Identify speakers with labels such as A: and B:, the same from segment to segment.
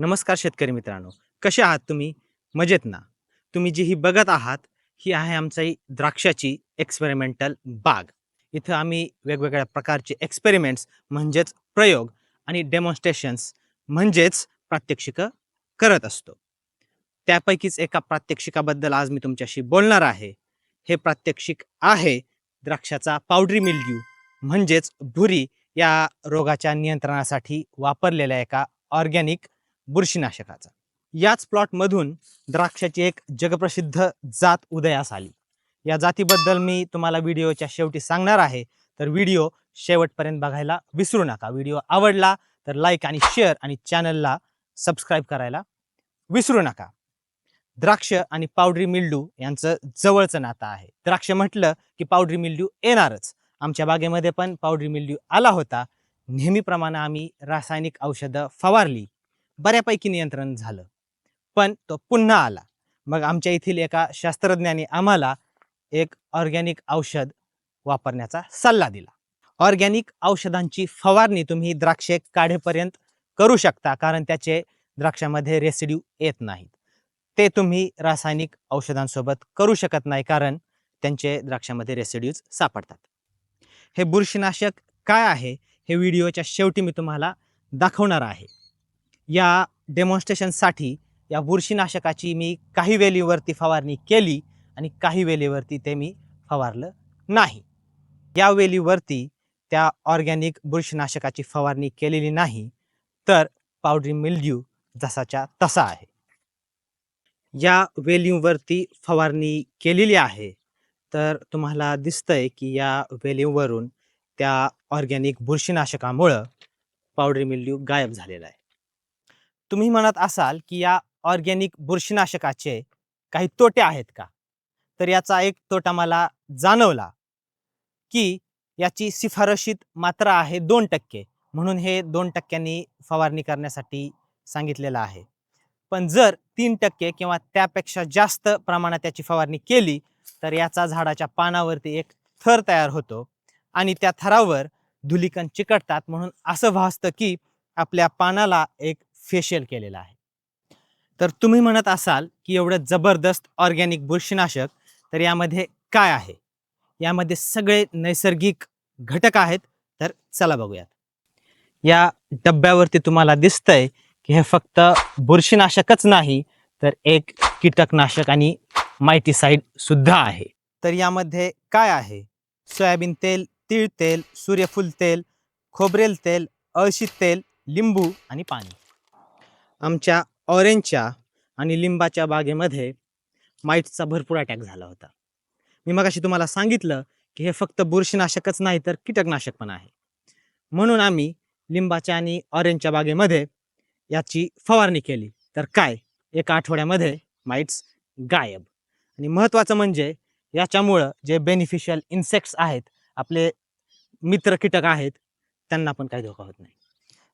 A: नमस्कार शेतकरी मित्रांनो. कसे आहात तुम्ही? मजेत ना? तुम्ही जी ही बघत आहात ही आहे आमची द्राक्षाची एक्सपेरिमेंटल बाग. इथं आम्ही वेगवेगळ्या प्रकारचे एक्सपेरिमेंट्स म्हणजेच प्रयोग आणि डेमॉन्स्ट्रेशन्स म्हणजेच प्रात्यक्षिकं करत असतो. त्यापैकीच एका प्रात्यक्षिकाबद्दल आज मी तुमच्याशी बोलणार आहे. हे प्रात्यक्षिक आहे द्राक्षाचा पावडरी मिल्ड्यू म्हणजेच भुरी या रोगाच्या नियंत्रणासाठी वापरलेल्या एका ऑर्गॅनिक बुरशीनाशकाचा. याच प्लॉटमधून द्राक्षाची एक जगप्रसिद्ध जात उदयास आली. या जातीबद्दल मी तुम्हाला व्हिडिओच्या शेवटी सांगणार आहे. तर व्हिडिओ शेवटपर्यंत बघायला विसरू नका. व्हिडिओ आवडला तर लाईक आणि शेअर आणि चॅनलला सबस्क्राईब करायला विसरू नका. द्राक्ष आणि पावडरी मिल्डू यांचं जवळचं नातं आहे. द्राक्ष म्हटलं की पावडरी मिल्ड्यू येणारच. आमच्या बागेमध्ये पण पावडरी मिल्ड्यू आला होता. नेहमीप्रमाणे आम्ही रासायनिक औषधं फवारली. बऱ्यापैकी नियंत्रण झालं. पण तो पुन्हा आला. मग आमच्या येथील एका शास्त्रज्ञाने आम्हाला एक ऑर्गॅनिक औषध वापरण्याचा सल्ला दिला. ऑर्गॅनिक औषधांची फवारणी तुम्ही द्राक्षे काढेपर्यंत करू शकता कारण त्याचे द्राक्षामध्ये रेसिड्यू येत नाहीत. ते तुम्ही रासायनिक औषधांसोबत करू शकत नाही कारण त्यांचे द्राक्षामध्ये रेसिड्यूज सापडतात. हे बुरशीनाशक काय आहे हे व्हिडिओच्या शेवटी मी तुम्हाला दाखवणार आहे. या डेमॉन्स्ट्रेशनसाठी या बुरशीनाशकाची मी काही वेलीवरती फवारणी केली आणि काही वेलीवरती ते मी फवारलं नाही. या वेलीवरती त्या ऑर्गॅनिक बुरशीनाशकाची फवारणी केलेली नाही तर पावडरी मिल्ड्यू जसाच्या तसा आहे. या वेलीवरती फवारणी केलेली आहे तर तुम्हाला दिसतंय की या वेलीवरून त्या ऑर्गॅनिक बुरशीनाशकामुळं पावडरी मिल्ड्यू गायब झालेला आहे. तुम्ही म्हणत असाल की या ऑर्गॅनिक बुरशीनाशकाचे काही तोटे आहेत का? तर याचा एक तोटा मला जाणवला की याची शिफारशीत मात्रा आहे दोन टक्के. म्हणून हे दोन टक्क्यांनी फवारणी करण्यासाठी सांगितलेलं आहे. पण जर तीन टक्के किंवा त्यापेक्षा जास्त प्रमाणात त्याची फवारणी केली तर याचा झाडाच्या पानावरती एक थर तयार होतो आणि त्या थरावर धुलिकण चिकटतात. म्हणून असं भासतं की आपल्या पानाला एक फेशियल केलेलं आहे. तर तुम्ही म्हणत असाल की एवढं जबरदस्त ऑर्गॅनिक बुरशीनाशक तर यामध्ये काय आहे? यामध्ये सगळे नैसर्गिक घटक आहेत तर चला बघूयात. या डब्यावरती तुम्हाला दिसतंय की हे फक्त बुरशीनाशकच नाही तर एक कीटकनाशक आणि मायटीसाईड सुद्धा आहे. तर यामध्ये काय आहे? सोयाबीन तेल तीळ तेल सूर्यफूल तेल खोबरेल तेल अळशी तेल लिंबू आणि पाणी. आमच्या ऑरेंजच्या आणि लिंबाच्या बागेमध्ये माईटचा भरपूर अटॅक झाला होता. मी मगाशी तुम्हाला सांगितलं की हे फक्त बुरशीनाशकच नाही तर कीटकनाशक पण आहे. म्हणून आम्ही लिंबाच्या आणि ऑरेंजच्या बागेमध्ये याची फवारणी केली. तर काय? एका आठवड्यामध्ये माईट्स गायब. आणि महत्त्वाचं म्हणजे याच्यामुळं जे बेनिफिशियल इन्सेक्ट्स आहेत आपले मित्र कीटक आहेत त्यांना पण काही धोका होत नाही.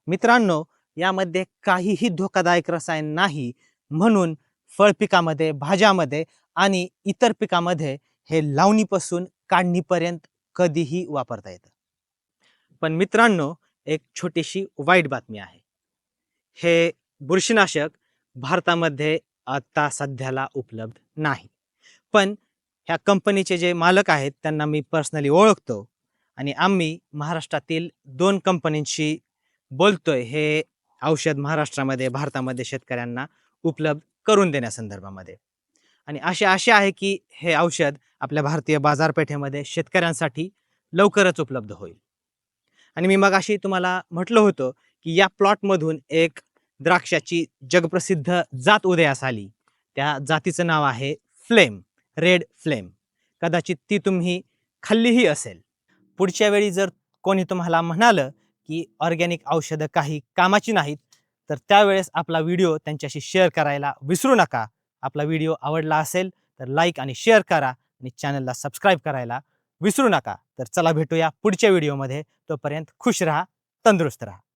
A: मित्रांनो यामध्ये काहीही धोकादायक रसायन नाही. म्हणून फळपिकामध्ये भाज्यामध्ये आणि इतर पिकामध्ये हे लावणीपासून काढणीपर्यंत कधीही वापरता येतं. पण मित्रांनो एक छोटीशी वाईट बातमी आहे. हे बुरशीनाशक भारतामध्ये आता सध्याला उपलब्ध नाही. पण ह्या कंपनीचे जे मालक आहेत त्यांना मी पर्सनली ओळखतो आणि आम्ही महाराष्ट्रातील दोन कंपनींशी बोलतोय. हे औषध महाराष्ट्रामध्ये भारतामध्ये शेतकऱ्यांना उपलब्ध करून देण्यासंदर्भामध्ये. आणि असे असे आहे की हे औषध आपल्या भारतीय बाजारपेठेमध्ये शेतकऱ्यांसाठी लवकरच उपलब्ध होईल. आणि मी मग अशी तुम्हाला म्हटलं होतं की या प्लॉटमधून एक द्राक्षाची जगप्रसिद्ध जात उदयास आली. त्या जातीचं नाव आहे फ्लेम रेड फ्लेम. कदाचित ती तुम्ही खाल्लीही असेल. पुढच्या वेळी जर कोणी तुम्हाला म्हणालं की ऑर्गॅनिक औषधं काही कामाची नाहीत तर त्यावेळेस आपला व्हिडिओ त्यांच्याशी शेअर करायला विसरू नका. आपला व्हिडिओ आवडला असेल तर लाईक आणि शेअर करा आणि चॅनलला सबस्क्राईब करायला विसरू नका. तर चला भेटूया पुढच्या व्हिडिओमध्ये. तोपर्यंत खुश राहा तंदुरुस्त राहा.